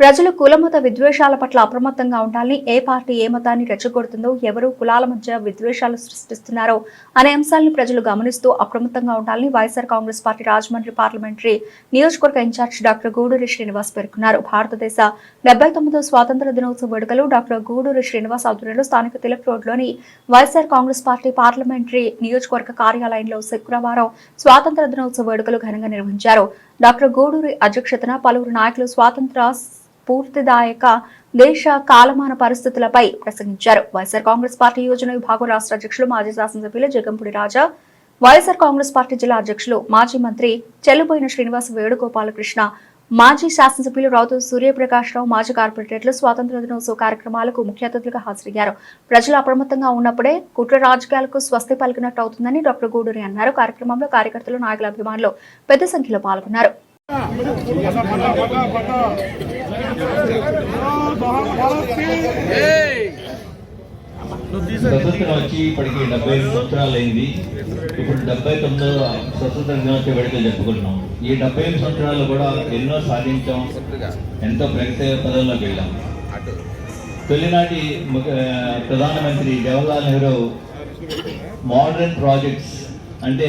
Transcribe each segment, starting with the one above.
ప్రజలు కులమత విద్వేషాల పట్ల అప్రమత్తంగా ఉండాలని ఏ పార్టీ ఏ మతాన్ని రెచ్చగొడుతుందో ఎవరు కులాల మధ్య విద్వేషాలు సృష్టిస్తున్నారో అనే అంశాలను ప్రజలు గమనిస్తూ అప్రమత్తంగా ఉండాలని YSR Congress party Rajahmundry parliamentary నియోజకవర్గ ఇన్ఛార్జ్ డాక్టర్ గూడూరి శ్రీనివాస్ పేర్కొన్నారు. భారతదేశ డెబ్బై తొమ్మిదో స్వాతంత్ర దినోత్సవ వేడుకలు డాక్టర్ గూడూరి శ్రీనివాస్ ఆధ్వర్యంలో స్థానిక తిలక్ రోడ్లోని వైఎస్ఆర్ కాంగ్రెస్ పార్టీ పార్లమెంటరీ నియోజకవర్గ కార్యాలయంలో శుక్రవారం స్వాతంత్ర దినోత్సవ వేడుకలు ఘనంగా నిర్వహించారు. డాక్టర్ గూడూరి అధ్యక్షతన పలువురు నాయకులు స్వాతంత్ర స్ఫూర్తిదాయక దేశ కాలమాన పరిస్థితులపై ప్రసంగించారు. వైఎస్ఆర్ కాంగ్రెస్ పార్టీ యోజన విభాగం రాష్ట్ర అధ్యక్షులు మాజీ శాసనసభ్యులు జగంపూడి రాజా వైఎస్ఆర్ కాంగ్రెస్ పార్టీ జిల్లా అధ్యక్షులు మాజీ మంత్రి చెల్లుబోయిన శ్రీనివాస్ వేణుగోపాలకృష్ణ మాజీ శాసనసభ్యులు రావుతూ సూర్యప్రకాశ్రావు మాజీ కార్పొరేటర్లు స్వాతంత్ర దినోత్సవ కార్యక్రమాలకు ముఖ్య అతిథులుగా హాజరయ్యారు. ప్రజలు అప్రమత్తంగా ఉన్నప్పుడే కుట్ర రాజకీయాలకు స్వస్తి పలికినట్టు అవుతుందని డాక్టర్ గూడూరి అన్నారు. కార్యక్రమంలో కార్యకర్తలు నాయకుల అభిమానులు పెద్ద సంఖ్యలో పాల్గొన్నారు. స్వతంత్రం వచ్చి ఇప్పటికి డెబ్బై ఐదు సంవత్సరాలు అయింది. ఇప్పుడు డెబ్బై తొమ్మిదవ స్వతంత్ర దినోత్సవ వేడుకలు జరుపుకుంటున్నాం. ఈ డెబ్బై ఐదు సంవత్సరాలు కూడా ఎన్నో సాధించాం. ఎంతో ప్రగతి పదంలోకి వెళ్ళాం తొలినాటి ప్రధానమంత్రి జవహర్లాల్ నెహ్రూ మోడర్న్ ప్రాజెక్ట్స్ అంటే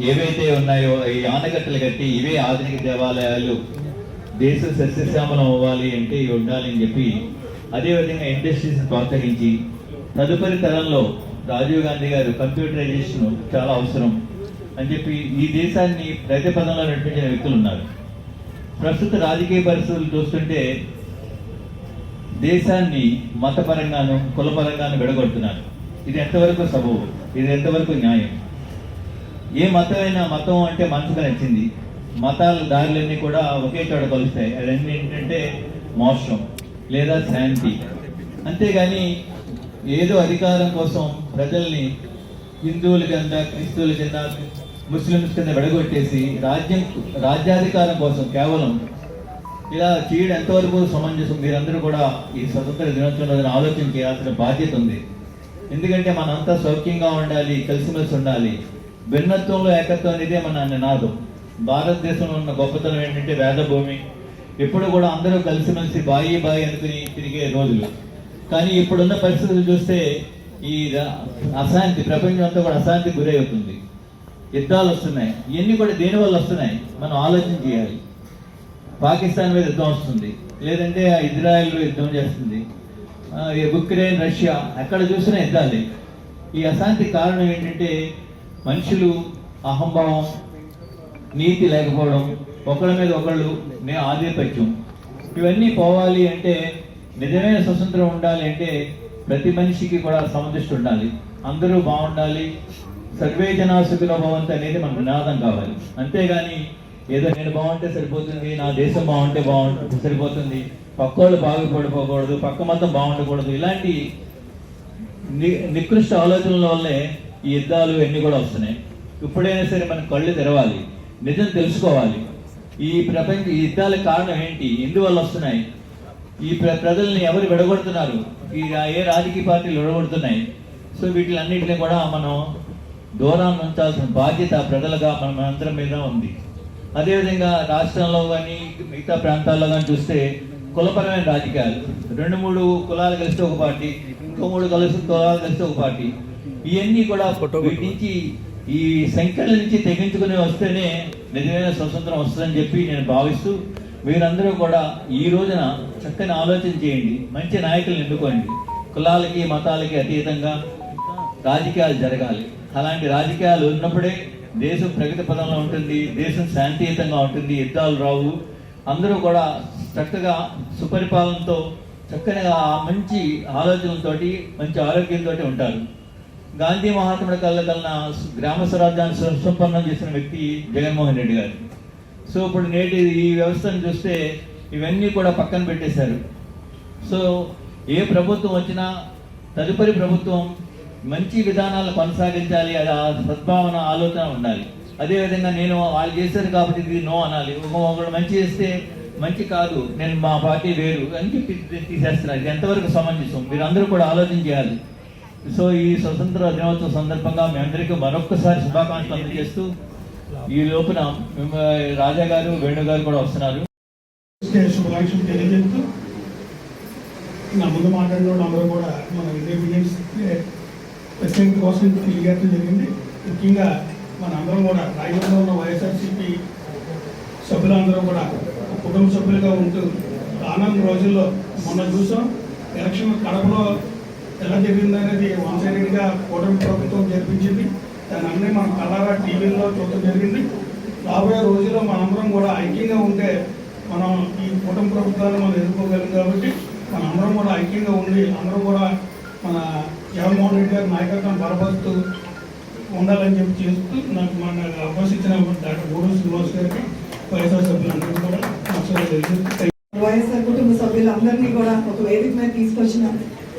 ఏవైతే ఉన్నాయో ఈ ఆనకట్టలు కట్టి ఇవే ఆధునిక దేవాలయాలు. దేశ సస్యశ్యామలం అవ్వాలి అంటే ఇవి ఉండాలి అని చెప్పి అదేవిధంగా ఇండస్ట్రీస్ ప్రోత్సహించి తదుపరి తరంలో రాజీవ్ గాంధీ గారు కంప్యూటరైజేషన్ చాలా అవసరం అని చెప్పి ఈ దేశాన్ని ప్రతిపదంలో నడిపించిన వ్యక్తులు ఉన్నారు. ప్రస్తుత రాజకీయ పరిస్థితులు చూస్తుంటే దేశాన్ని మతపరంగాను కులపరంగాను విడగొడుతున్నారు. ఇది ఎంతవరకు సబబు? ఇది ఎంతవరకు న్యాయం? ఏ మతమైనా మతం అంటే మనసుకు నచ్చింది. మతాల దారులన్నీ కూడా ఒకే చోట కలుస్తాయి. అవన్నీ ఏంటంటే మోక్షం లేదా శాంతి. అంతేగాని ఏదో అధికారం కోసం ప్రజల్ని హిందువుల కింద క్రిస్తువుల కింద ముస్లిమ్స్ కింద విడగొట్టేసి రాజ్యం రాజ్యాధికారం కోసం కేవలం ఇలా చేయడం ఎంతవరకు సమంజసం? మీరందరూ కూడా ఈ స్వతంత్ర దినోత్సవం రోజున ఆలోచన చేయాల్సిన బాధ్యత ఉంది. ఎందుకంటే మనంతా సౌఖ్యంగా ఉండాలి కలిసిమెలిసి ఉండాలి. భిన్నత్వంలో ఏకత్వం అనేది మన నినాదం. భారతదేశంలో ఉన్న గొప్పతనం ఏంటంటే వేదభూమి. ఎప్పుడు కూడా అందరూ కలిసిమెలిసి బాయి బాయి అనుకుని తిరిగే రోజులు. కానీ ఇప్పుడున్న పరిస్థితులు చూస్తే ఈ అశాంతి ప్రపంచం అంతా కూడా అశాంతి గురై అవుతుంది యుద్ధాలు వస్తున్నాయి. ఇవన్నీ కూడా దేనివల్ల వస్తున్నాయి? మనం ఆలోచన చేయాలి. పాకిస్తాన్ మీద యుద్ధం వస్తుంది. లేదంటే ఇజ్రాయెల్ యుద్ధం చేస్తుంది. ఉక్రెయిన్ రష్యా ఎక్కడ చూసినా యుద్ధాలే. ఈ అశాంతి కారణం ఏంటంటే మనుషులు అహంభావం నీతి లేకపోవడం ఒకళ్ళ మీద ఒకళ్ళు నే ఆధిపత్యం. ఇవన్నీ పోవాలి అంటే నిజమైన స్వతంత్రం ఉండాలి అంటే ప్రతి మనిషికి కూడా సమదృష్టి ఉండాలి. అందరూ బాగుండాలి. సర్వే జనా భవంతి అనేది మనకు నినాదం కావాలి. అంతేగాని ఏదో నేను బాగుంటే సరిపోతుంది నా దేశం బాగుంటే బాగుంటుంది సరిపోతుంది పక్కోళ్ళు బాగుపడిపోకూడదు పక్క మతం బాగుండకూడదు ఇలాంటి ని- నికృష్ట ఆలోచనల వల్లే ఈ యుద్ధాలు ఇవన్నీ కూడా వస్తున్నాయి. ఇప్పుడైనా సరే మనం కళ్ళు తెరవాలి. నిజం తెలుసుకోవాలి. ఈ ప్రపంచ ఈ యుద్ధాలకు కారణం ఏంటి? ఎందువల్ల వస్తున్నాయి? ఈ ప్ర ప్రజల్ని ఎవరు విడగొడుతున్నారు? ఈ ఏ రాజకీయ పార్టీలు విడగొడుతున్నాయి? సో వీటిలన్నింటినీ కూడా మనం దూరాన్ని ఉంచాల్సిన బాధ్యత ప్రజలుగా మన మనందరం మీద ఉంది. అదేవిధంగా రాష్ట్రంలో కానీ మిగతా ప్రాంతాల్లో కానీ చూస్తే కులపరమైన రాజకీయాలు. రెండు మూడు కులాలు కలిస్తే ఒక పార్టీ ఇంకో మూడు కలిసి కులాలు కలిస్తే ఒక పార్టీ. ఇవన్నీ కూడా వీటి నుంచి ఈ సంఖ్యల నుంచి తెగించుకుని వస్తేనే నిజమైన స్వతంత్రం వస్తుందని చెప్పి నేను భావిస్తూ మీరందరూ కూడా ఈ రోజున చక్కని ఆలోచన చేయండి. మంచి నాయకులను ఎన్నుకోండి. కులాలకి మతాలకి అతీతంగా రాజకీయాలు జరగాలి. అలాంటి రాజకీయాలు ఉన్నప్పుడే దేశం ప్రగతి పదంలో ఉంటుంది దేశం శాంతియుతంగా ఉంటుంది యుద్ధాలు రావు. అందరూ కూడా చక్కగా సుపరిపాలనతో చక్కగా మంచి ఆలోచనలతోటి మంచి ఆరోగ్యంతో ఉంటారు. గాంధీ మహాత్ముడి కళ్ళ కన్నా గ్రామ స్వరాజ్యాన్ని సుసంపన్నం చేసిన వ్యక్తి జగన్మోహన్ రెడ్డి గారు. సో ఇప్పుడు నేటి ఈ వ్యవస్థను చూస్తే ఇవన్నీ కూడా పక్కన పెట్టేశారు. సో ఏ ప్రభుత్వం వచ్చినా తదుపరి ప్రభుత్వం మంచి విధానాలు కొనసాగించాలి అది ఆ సద్భావన ఆలోచన ఉండాలి. అదేవిధంగా నేను వాళ్ళు చేశారు కాబట్టి ఇది నో అనాలి. ఒక- మంచి చేస్తే మంచి కాదు నేను మా పార్టీ వేరు అని చెప్పి తీసేస్తున్నారు. ఇది ఎంతవరకు సమంజసం? మీరు అందరూ కూడా ఆలోచన చేయాలి. సో ఈ స్వతంత్ర దినోత్సవ సందర్భంగా మీ అందరికీ మరొక్కసారి శుభాకాంక్షలు అందజేస్తూ ఈ లోపున రాజా గారు వేణు గారు కూడా వస్తున్నారు. శుభాకాంక్షలు తెలియజేస్తూ నా ముందు మాట్లాడిన అందరూ కూడా మన ఇండిపెండెన్స్ ప్రత్యేక కోసం తెలియజేయడం జరిగింది ముఖ్యంగా మన అందరం కూడా రాయగఢలో ఉన్న వైఎస్ఆర్సీపీ సభ్యులందరూ కూడా కుటుంబ సభ్యులుగా ఉంటూ రానున్న రోజుల్లో మొన్న చూసాం. ఎలక్షన్ కడపలో ఎలా జరిగిందనేది వన్ సైడెడ్గా కూటమి ప్రభుత్వం జరిపించింది. దాని అన్నీ మనం కలరా టీవీలో చూడటం జరిగింది. రాబోయే రోజుల్లో మనందరం కూడా ఐక్యంగా ఉంటే మనం ఈ కూటమి ప్రభుత్వాన్ని మనం ఎదుర్కోగలం కాబట్టి మనందరం కూడా ఐక్యంగా ఉండి అందరం కూడా మన జగన్మోహన్ రెడ్డి గారి నాయకత్వం బలపరుస్తూ ఉండాలని చెప్పి చేస్తూ నాకు మన అవకాశం డాక్టర్ గూడూరు శ్రీనివాస్ గారికి వైఎస్ఆర్ సభ్యులందరికీ కూడా వైఎస్ఆర్ కుటుంబ సభ్యులందరినీ కూడా ఒక వేదిక మీద తీసుకొచ్చిన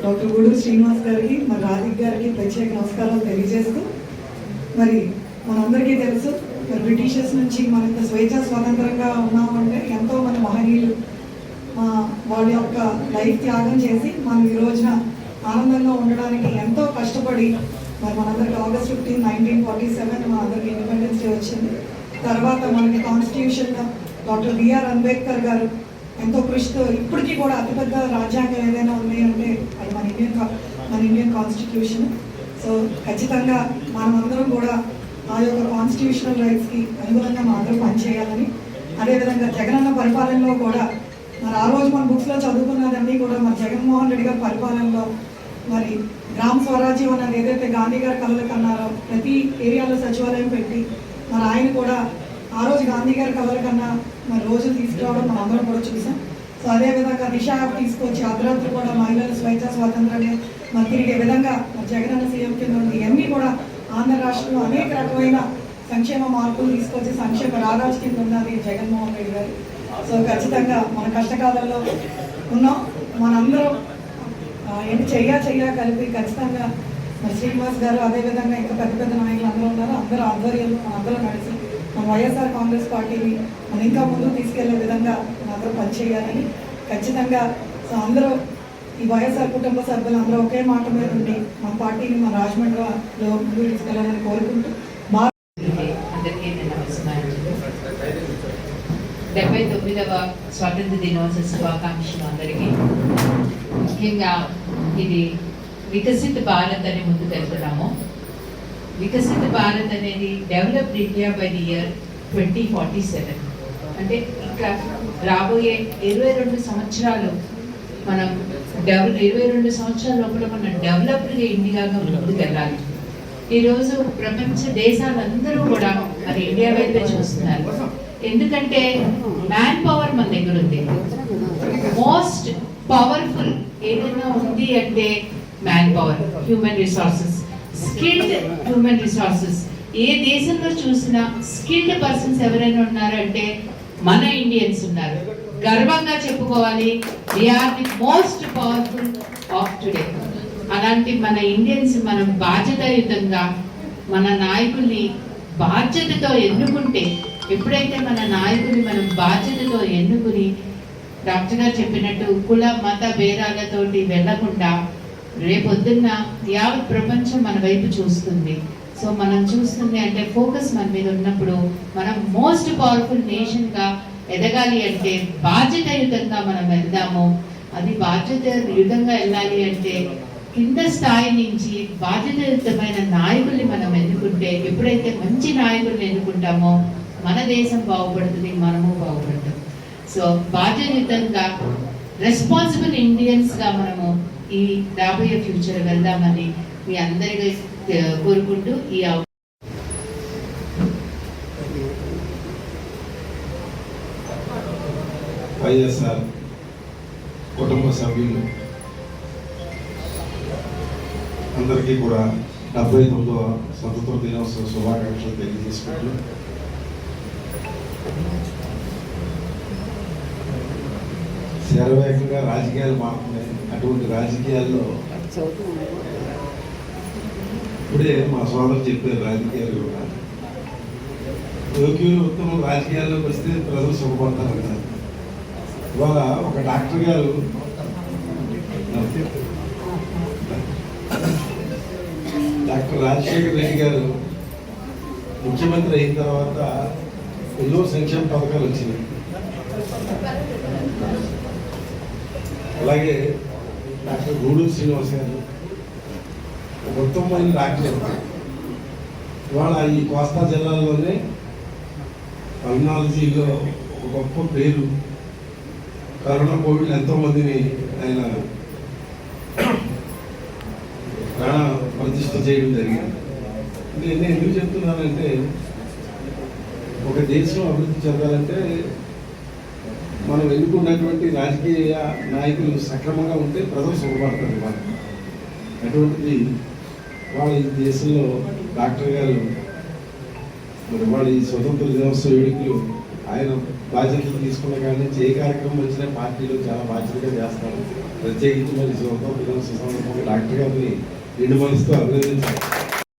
డాక్టర్ గూడూరు శ్రీనివాస్ గారికి మరి రాధిక్ గారికి ప్రత్యేక నమస్కారాలు తెలియజేస్తూ మరి మనందరికీ తెలుసు మరి బ్రిటిషర్స్ నుంచి మన ఇంత స్వేచ్ఛ స్వతంత్రంగా ఉన్నామంటే ఎంతో మంది మహనీయులు ఆ, వాళ్ళ యొక్క లైఫ్ త్యాగం చేసి మనం ఈ రోజున ఆనందంగా ఉండడానికి ఎంతో కష్టపడి మరి మనందరికి August fifteen nineteen forty seven మనందరికి ఇండిపెండెన్స్ డే వచ్చింది. తర్వాత మనకి కాన్స్టిట్యూషన్గా డాక్టర్ బిఆర్ అంబేద్కర్ గారు ఎంతో కృషితో ఇప్పటికీ కూడా అతిపెద్ద రాజ్యాంగం ఏదైనా ఉన్నాయంటే అది మన ఇండియన్ కా- మన ఇండియన్ కాన్స్టిట్యూషన్ సో ఖచ్చితంగా మనమందరం కూడా ఆ యొక్క కాన్స్టిట్యూషనల్ రైట్స్కి అనుగుణంగా మాత్రం పనిచేయాలని అదేవిధంగా జగనన్న పరిపాలనలో కూడా మరి ఆ రోజు మన బుక్స్లో చదువుకున్నదన్నీ కూడా మరి జగన్మోహన్ రెడ్డి గారి పరిపాలనలో మరి గ్రామ స్వరాజ్యం అనేది ఏదైతే గాంధీ గారు కలలు కన్నారో ప్రతి ఏరియాలో సచివాలయం పెట్టి మరి ఆయన కూడా ఆ రోజు గాంధీ గారి కవర్ కన్నా మరి రోజులు తీసుకురావడం మనం అందరం కూడా చూసాం. సో అదే విధంగా దిశ యాప్ తీసుకొచ్చి అర్ధరాత్రి కూడా మహిళలు స్వేచ్ఛ స్వాతంత్రాన్ని మరి తిరిగే విధంగా మరి జగనన్న సీఎం కింద ఉంది ఇవన్నీ కూడా ఆంధ్ర రాష్ట్రంలో అనేక రకమైన సంక్షేమ మార్పులు తీసుకొచ్చి సంక్షేమ రారాజు కింద ఉన్నది జగన్మోహన్ రెడ్డి గారు. సో ఖచ్చితంగా మన కష్టకాలంలో ఉన్నాం. మనందరం ఏంటి చెయ్య చెయ్యా కలిపి ఖచ్చితంగా మరి శ్రీనివాస్ గారు అదేవిధంగా ఇంకా పెద్ద పెద్ద నాయకులు అందరూ ఉన్నారు. అందరూ ఆధ్వర్యంలో మన అందరూ కలిసి మన వైఎస్ఆర్ కాంగ్రెస్ పార్టీని మనం ఇంకా ముందుకు తీసుకెళ్ళే విధంగా మాత్రం అందరూ పనిచేయాలని ఖచ్చితంగా సో అందరూ ఈ వైఎస్ఆర్ కుటుంబ సభ్యులు అందరూ ఒకే మాట మీద ఉండి మన పార్టీని మన రాజమండ్రిలో ముందుకు తీసుకెళ్ళాలని కోరుకుంటూ బాగా అందరికీ డెబ్బై తొమ్మిదవ స్వాతంత్ర దినోత్సవ శుభాకాంక్షలు అందరికీ. ముఖ్యంగా ఇది వికసిత భారత్ అని ముందుకు వెళ్తున్నాము వికసిత భారత్ అనేది developed India by the year twenty forty seven అంటే ఇంకా రాబోయే ఇరవై రెండు సంవత్సరాలు మనం డెవలప్ ఇరవై రెండు సంవత్సరాల లోపల మనం డెవలప్డ్ ఇండియాగా ముందుకు వెళ్ళాలి. ఈరోజు ప్రపంచ దేశాలందరూ కూడా మరి ఇండియా వైపే చూస్తున్నారు. ఎందుకంటే మ్యాన్ పవర్ మన దగ్గర ఉంది. మోస్ట్ పవర్ఫుల్ ఏదైనా ఉంది అంటే man power human resources skilled human resources ఏ దేశంలో చూసినా స్కిల్డ్ పర్సన్స్ ఎవరైనా ఉన్నారంటే మన ఇండియన్స్ ఉన్నారు. గర్వంగా చెప్పుకోవాలి we are the most powerful of today అలాంటి మన ఇండియన్స్ మనం బాధ్యతాయుతంగా మన నాయకుల్ని బాధ్యతతో ఎన్నుకుంటే ఎప్పుడైతే మన నాయకుల్ని మనం బాధ్యతతో ఎన్నుకుని డాక్టర్ గారు చెప్పినట్టు కుల మత భేదాలతోటి వెళ్ళకుండా రేపొద్దున్న యావత్ ప్రపంచం మన వైపు చూస్తుంది. సో మనం చూస్తుంది అంటే ఫోకస్ మన మీద ఉన్నప్పుడు మనం మోస్ట్ పవర్ఫుల్ నేషన్గా ఎదగాలి అంటే బాధ్యతాయుతంగా మనం వెళ్దాము. అది బాధ్యతాయుతంగా వెళ్ళాలి అంటే కింద స్థాయి నుంచి బాధ్యతాయుతమైన నాయకుల్ని మనం ఎన్నుకుంటే ఎప్పుడైతే మంచి నాయకుల్ని ఎన్నుకుంటామో మన దేశం బాగుపడుతుంది మనము బాగుపడతాం. సో బాధ్యతాయుతంగా రెస్పాన్సిబుల్ ఇండియన్స్గా మనము ఈ రాబోయే ఫ్యూచర్ వెళ్దామని మీ అందరికీ కోరుకుంటూ ఈ వైఎస్ఆర్ కుటుంబ సభ్యులు. అందరికీ కూడా డెబ్బై తొమ్మిదవ స్వతంత్ర దినోత్సవ శుభాకాంక్షలు తెలియజేసుకుంటూ శరవేగంగా రాజకీయాలు మారుతున్నాయి. అటువంటి రాజకీయాల్లో ఇప్పుడే మా సోదరు చెప్పారు రాజకీయాలు కూడా. యోగ్యులు ఉత్తమ రాజకీయాల్లోకి వస్తే ప్రజలు సుఖపడతారంటారు. ఇవాళ ఒక డాక్టర్ గారు డాక్టర్ రాజశేఖర్ రెడ్డి గారు ముఖ్యమంత్రి అయిన తర్వాత ఎన్నో సంక్షేమ పథకాలు వచ్చినాయి. అలాగే డాక్టర్ గూడు శ్రీనివాస్ గారు ఒక ఉత్తమమైన డాక్టర్. ఇవాళ ఈ కోస్తా జిల్లాలోనే పల్నాలజీలో ఒక గొప్ప పేరు. కరోనా కోవిడ్ ఎంతోమందిని ఆయన ప్రాణ చేయడం జరిగింది. నేను ఎందుకు చెప్తున్నానంటే ఒక దేశం అభివృద్ధి చెందాలంటే మనం ఎన్నుకున్నటువంటి రాజకీయ నాయకులు సక్రమంగా ఉంటే ప్రజలు సుఖపడతారు వాళ్ళు అటువంటిది వాళ్ళ ఈ దేశంలో డాక్టర్ గారు మరి వాళ్ళ ఈ స్వతంత్ర దినోత్సవ వేడుకలు ఆయన బాధ్యతలు తీసుకున్న కాడి నుంచి ఏ కార్యక్రమం వచ్చినా పార్టీలో చాలా బాధ్యతగా చేస్తారు. ప్రత్యేకించి మరి స్వతంత్ర దినోత్సవ సందర్భంగా డాక్టర్ గారిని రెండు మనసుతో అభినందించారు